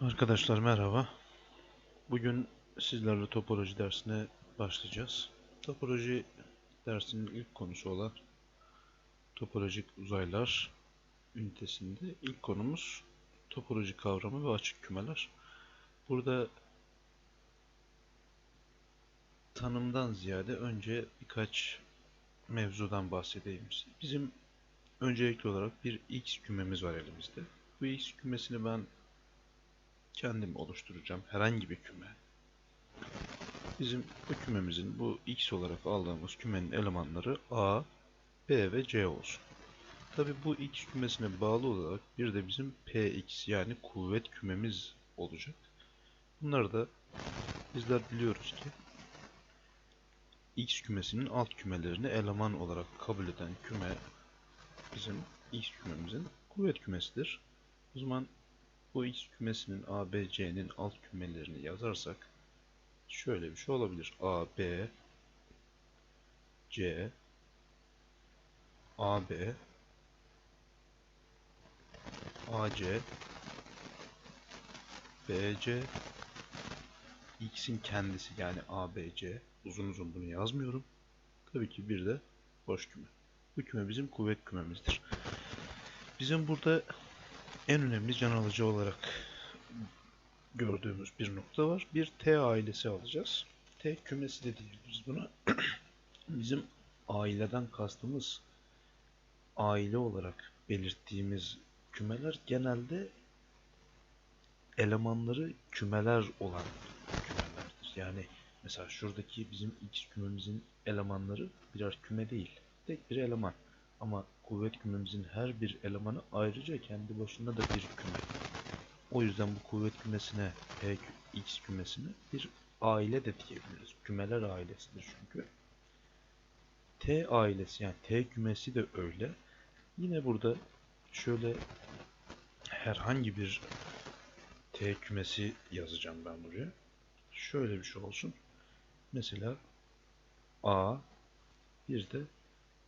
Arkadaşlar merhaba. Bugün sizlerle topoloji dersine başlayacağız. Topoloji dersinin ilk konusu olan topolojik uzaylar ünitesinde ilk konumuz topoloji kavramı ve açık kümeler. Burada tanımdan ziyade önce birkaç mevzudan bahsedeyim. Bizim öncelikli olarak bir x kümemiz var elimizde. Bu x kümesini ben kendim oluşturacağım herhangi bir küme. Bizim bu kümemizin bu x olarak aldığımız kümenin elemanları a, b ve c olsun. Tabi bu x kümesine bağlı olarak bir de bizim px yani kuvvet kümemiz olacak. Bunları da bizler biliyoruz ki x kümesinin alt kümelerini eleman olarak kabul eden küme bizim x kümemizin kuvvet kümesidir. O zaman bu x kümesinin a, b, c'nin alt kümelerini yazarsak şöyle bir şey olabilir. a, b, c, a, b, a, c, b, c, x'in kendisi yani a, b, c. Uzun uzun bunu yazmıyorum. Tabii ki bir de boş küme. Bu küme bizim kuvvet kümemizdir. Bizim burada en önemli can alıcı olarak gördüğümüz bir nokta var. Bir T ailesi alacağız. T kümesi de diyebiliriz buna. Bizim aileden kastımız aile olarak belirttiğimiz kümeler genelde elemanları kümeler olan kümelerdir. Yani mesela şuradaki bizim X kümemizin elemanları birer küme değil. Tek bir eleman. Ama kuvvet kümemizin her bir elemanı ayrıca kendi başına da bir küme. O yüzden bu kuvvet kümesine, P, X kümesine bir aile de diyebiliriz. Kümeler ailesidir çünkü. T ailesi yani T kümesi de öyle. Yine burada şöyle herhangi bir T kümesi yazacağım ben buraya. Şöyle bir şey olsun. Mesela A bir de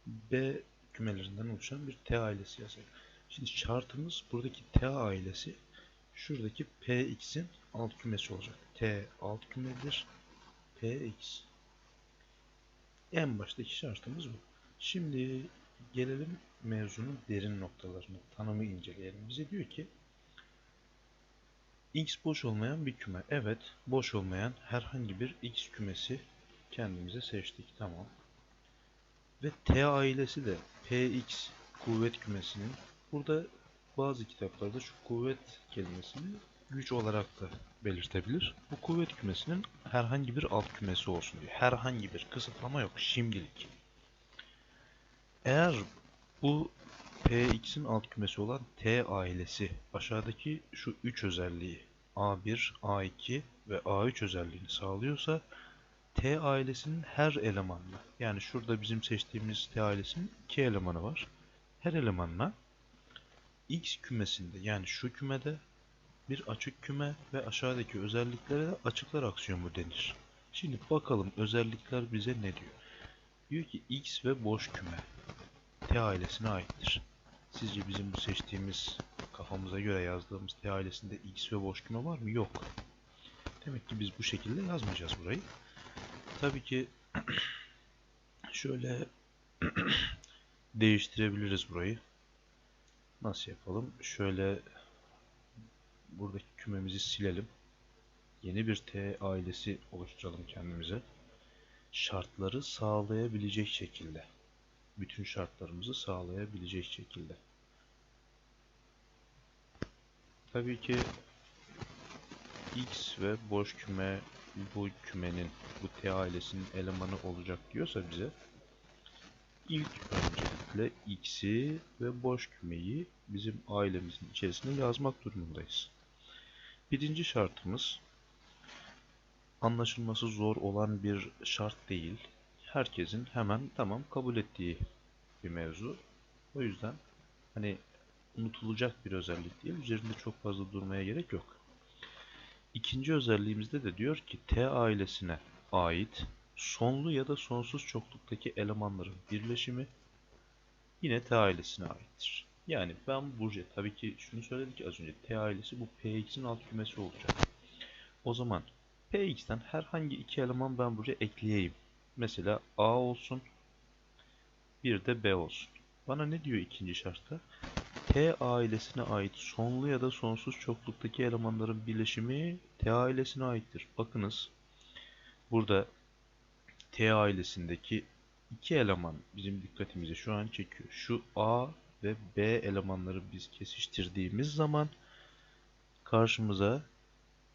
B kümelerinden oluşan bir T ailesi yazar. Şimdi şartımız buradaki T ailesi şuradaki Px'in alt kümesi olacak. T alt kümedir. Px. En baştaki şartımız bu. Şimdi gelelim mevzunun derin noktalarına. Tanımı inceleyelim. Bize diyor ki x boş olmayan bir küme. Evet, boş olmayan herhangi bir x kümesi kendimize seçtik. Tamam. Ve T ailesi de Px kuvvet kümesinin burada bazı kitaplarda şu kuvvet kelimesini güç olarak da belirtebilir. Bu kuvvet kümesinin herhangi bir alt kümesi olsun diyor. Herhangi bir kısıtlama yok şimdilik. Eğer bu Px'in alt kümesi olan T ailesi aşağıdaki şu 3 özelliği A1, A2 ve A3 özelliğini sağlıyorsa T ailesinin her elemanına yani şurada bizim seçtiğimiz T ailesinin iki elemanı var. Her elemanına X kümesinde yani şu kümede bir açık küme ve aşağıdaki özelliklere de açıklar aksiyonu denir. Şimdi bakalım özellikler bize ne diyor. Diyor ki X ve boş küme T ailesine aittir. Sizce bizim bu seçtiğimiz kafamıza göre yazdığımız T ailesinde X ve boş küme var mı? Yok. Demek ki biz bu şekilde yazmayacağız burayı. Tabii ki şöyle değiştirebiliriz burayı. Nasıl yapalım? Şöyle buradaki kümemizi silelim. Yeni bir T ailesi oluşturalım kendimize. Şartları sağlayabilecek şekilde. Bütün şartlarımızı sağlayabilecek şekilde. Tabii ki X ve boş küme bu kümenin, bu T ailesinin elemanı olacak diyorsa bize ilk öncelikle x'i ve boş kümeyi bizim ailemizin içerisine yazmak durumundayız. Birinci şartımız anlaşılması zor olan bir şart değil. Herkesin hemen tamam kabul ettiği bir mevzu. O yüzden hani unutulacak bir özellik değil. Üzerinde çok fazla durmaya gerek yok. İkinci özelliğimizde de diyor ki T ailesine ait sonlu ya da sonsuz çokluktaki elemanların birleşimi yine T ailesine aittir. Yani ben Burcu tabii ki şunu söyledik az önce T ailesi bu Px'in alt kümesi olacak. O zaman Px'ten herhangi iki eleman ben buraya ekleyeyim. Mesela A olsun bir de B olsun. Bana ne diyor ikinci şartta? T ailesine ait sonlu ya da sonsuz çokluktaki elemanların birleşimi T ailesine aittir. Bakınız burada T ailesindeki iki eleman bizim dikkatimizi şu an çekiyor. Şu A ve B elemanları biz kesiştirdiğimiz zaman karşımıza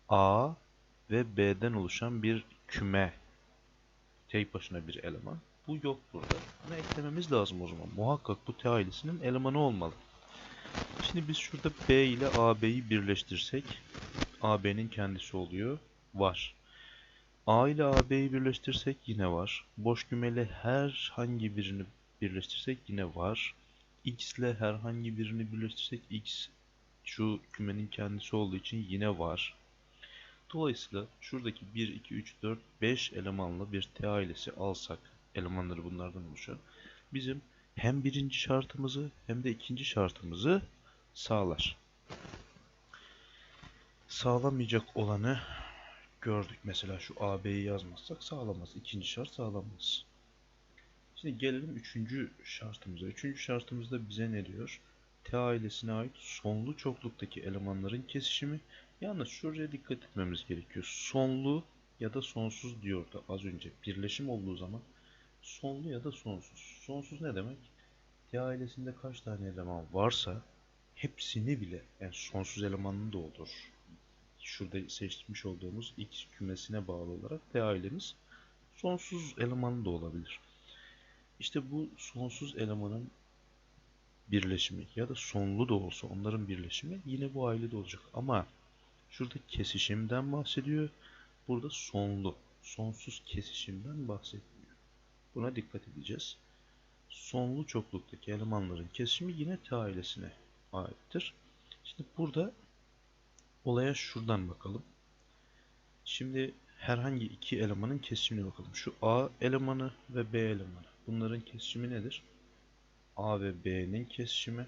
A ve B'den oluşan bir küme tek başına bir eleman. Bu yok burada. Bunu eklememiz lazım o zaman. Muhakkak bu T ailesinin elemanı olmalı. Şimdi biz şurada B ile AB'yi birleştirsek AB'nin kendisi oluyor. Var. A ile AB'yi birleştirsek yine var. Boş kümeli herhangi birini birleştirsek yine var. X ile herhangi birini birleştirsek X şu kümenin kendisi olduğu için yine var. Dolayısıyla şuradaki 1, 2, 3, 4, 5 elemanlı bir T ailesi alsak, elemanları bunlardan oluşan, bizim hem birinci şartımızı hem de ikinci şartımızı sağlar. Sağlamayacak olanı gördük. Mesela şu AB'yi yazmazsak sağlamaz. İkinci şart sağlamaz. Şimdi gelelim üçüncü şartımıza. Üçüncü şartımızda bize ne diyor? T ailesine ait sonlu çokluktaki elemanların kesişimi. Yalnız şuraya dikkat etmemiz gerekiyor. Sonlu ya da sonsuz diyordu az önce. Birleşim olduğu zaman sonlu ya da sonsuz. Sonsuz ne demek? T ailesinde kaç tane eleman varsa hepsini bile yani sonsuz elemanını da olur. Şurada seçmiş olduğumuz X kümesine bağlı olarak T ailemiz sonsuz elemanı da olabilir. İşte bu sonsuz elemanın birleşimi ya da sonlu da olsa onların birleşimi yine bu ailede olacak. Ama şurada kesişimden bahsediyor. Burada sonlu, sonsuz kesişimden bahsetmiyor. Buna dikkat edeceğiz. Sonlu çokluktaki elemanların kesişimi yine T ailesine aittir. Şimdi burada olaya şuradan bakalım. Şimdi herhangi iki elemanın kesişimine bakalım. Şu A elemanı ve B elemanı. Bunların kesişimi nedir? A ve B'nin kesişimi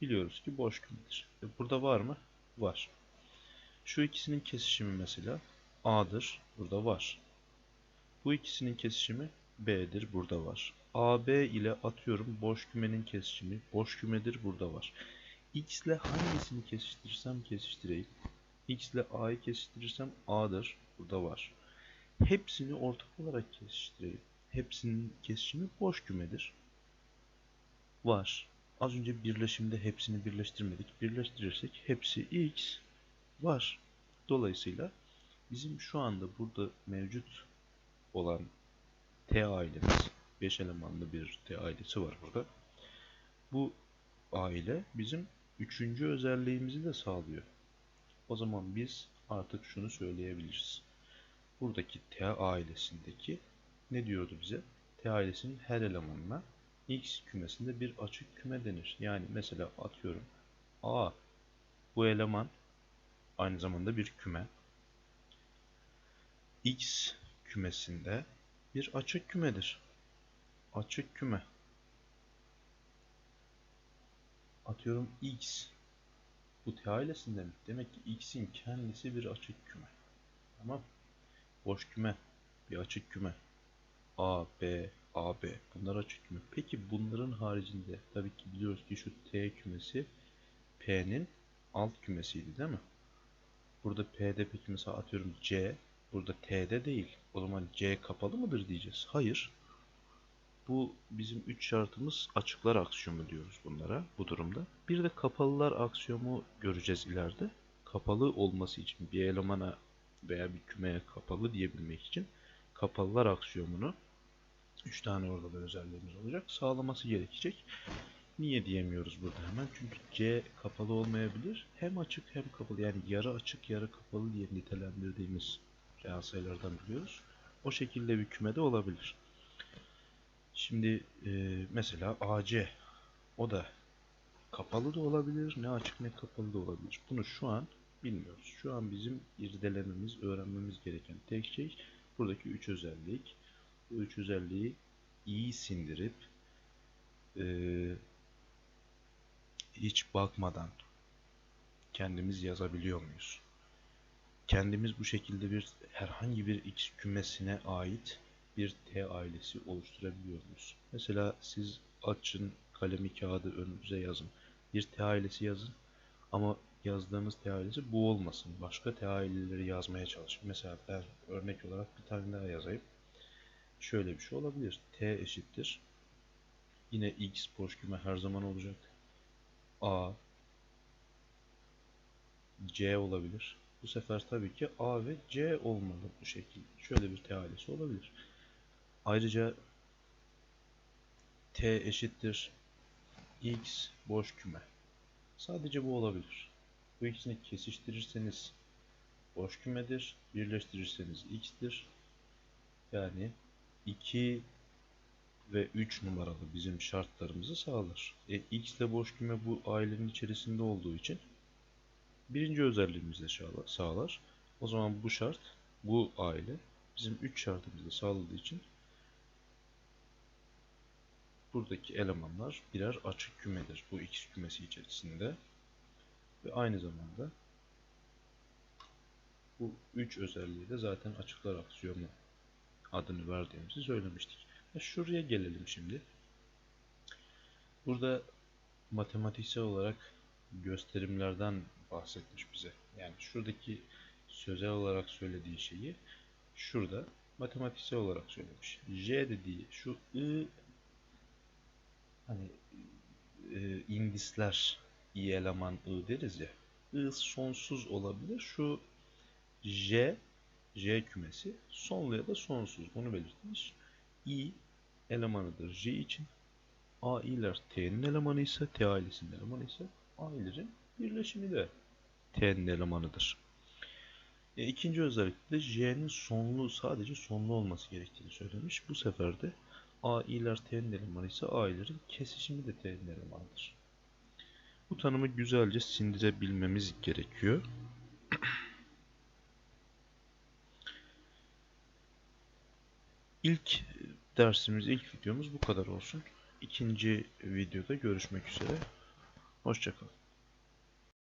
biliyoruz ki boş kümedir. E burada var mı? Var. Şu ikisinin kesişimi mesela A'dır. Burada var. Bu ikisinin kesişimi B'dir. Burada var. AB ile atıyorum boş kümenin kesişimi boş kümedir. Burada var. X ile hangisini kesiştirirsem kesiştireyim. X ile A'yı kesiştirirsem A'dır. Burada var. Hepsini ortak olarak kesiştireyim. Hepsinin kesişimi boş kümedir. Var. Az önce birleşimde hepsini birleştirmedik. Birleştirirsek hepsi X var. Dolayısıyla bizim şu anda burada mevcut olan T ailemiz 5 elemanlı bir T ailesi var burada. Bu aile bizim üçüncü özelliğimizi de sağlıyor. O zaman biz artık şunu söyleyebiliriz. Buradaki T ailesindeki ne diyordu bize? T ailesinin her elemanına X kümesinde bir açık küme denir. Yani mesela atıyorum A bu eleman aynı zamanda bir küme. X kümesinde bir açık kümedir. Açık küme. Atıyorum X. Bu T ailesinde mi? Demek ki X'in kendisi bir açık küme. Tamam. Boş küme. Bir açık küme. A, B, A, B. Bunlar açık küme. Peki bunların haricinde tabii ki biliyoruz ki şu T kümesi P'nin alt kümesiydi değil mi? Burada P'de peki mesela atıyorum C. Burada T'de değil. O zaman C kapalı mıdır diyeceğiz. Hayır. Bu bizim üç şartımız açıklar aksiyomu diyoruz bunlara bu durumda. Bir de kapalılar aksiyomu göreceğiz ileride. Kapalı olması için bir elemana veya bir kümeye kapalı diyebilmek için kapalılar aksiyomunu 3 tane orada da özelliğimiz olacak. Sağlaması gerekecek. Niye diyemiyoruz burada hemen? Çünkü C kapalı olmayabilir. Hem açık hem kapalı. Yani yarı açık yarı kapalı diye nitelendirdiğimiz reel sayılardan biliyoruz. O şekilde bir kümede olabilir. Şimdi e, mesela AC o da kapalı da olabilir. Ne açık ne kapalı da olabilir. Bunu şu an bilmiyoruz. Şu an bizim irdelememiz, öğrenmemiz gereken tek şey buradaki üç özellik. Bu üç özelliği iyi sindirip e, hiç bakmadan kendimiz yazabiliyor muyuz? Kendimiz bu şekilde bir herhangi bir x kümesine ait bir T ailesi oluşturabiliyor muyuz? Mesela siz açın kalemi kağıdı önünüze yazın. Bir T ailesi yazın ama yazdığınız T ailesi bu olmasın. Başka T aileleri yazmaya çalışın. Mesela ben örnek olarak bir tane daha yazayım. Şöyle bir şey olabilir. T eşittir. Yine X boş küme her zaman olacak. A C olabilir. Bu sefer tabii ki A ve C olmalı bu şekilde. Şöyle bir T ailesi olabilir. Ayrıca T eşittir X boş küme. Sadece bu olabilir. Bu ikisini kesiştirirseniz boş kümedir. Birleştirirseniz X'tir. Yani 2 ve 3 numaralı bizim şartlarımızı sağlar. E, X ile boş küme bu ailenin içerisinde olduğu için birinci özelliğimizi sağlar. O zaman bu şart, bu aile bizim 3 şartımızı sağladığı için buradaki elemanlar birer açık kümedir bu X kümesi içerisinde. Ve aynı zamanda bu 3 özelliği de zaten açıklar aksiyonu adını verdiğimizi söylemiştik. E şuraya gelelim şimdi. Burada matematiksel olarak gösterimlerden bahsetmiş bize. Yani şuradaki sözel olarak söylediği şeyi şurada matematiksel olarak söylemiş. J dediği şu I hani e, indisler i eleman I deriz ya. I sonsuz olabilir. Şu J J kümesi sonlu ya da sonsuz. Bunu belirtmiş. I elemanıdır J için. A'ler T'nin elemanı ise T ailesinin elemanı ise A'lerin birleşimi de T'nin elemanıdır. E, ikinci özellikle J'nin sonlu sadece sonlu olması gerektiğini söylemiş. Bu sefer de A'ler T'nin elemanı ise A'lerin kesişimi de T'nin elemanıdır. Bu tanımı güzelce sindirebilmemiz gerekiyor. İlk dersimiz, ilk videomuz bu kadar olsun. İkinci videoda görüşmek üzere. Hoşçakalın.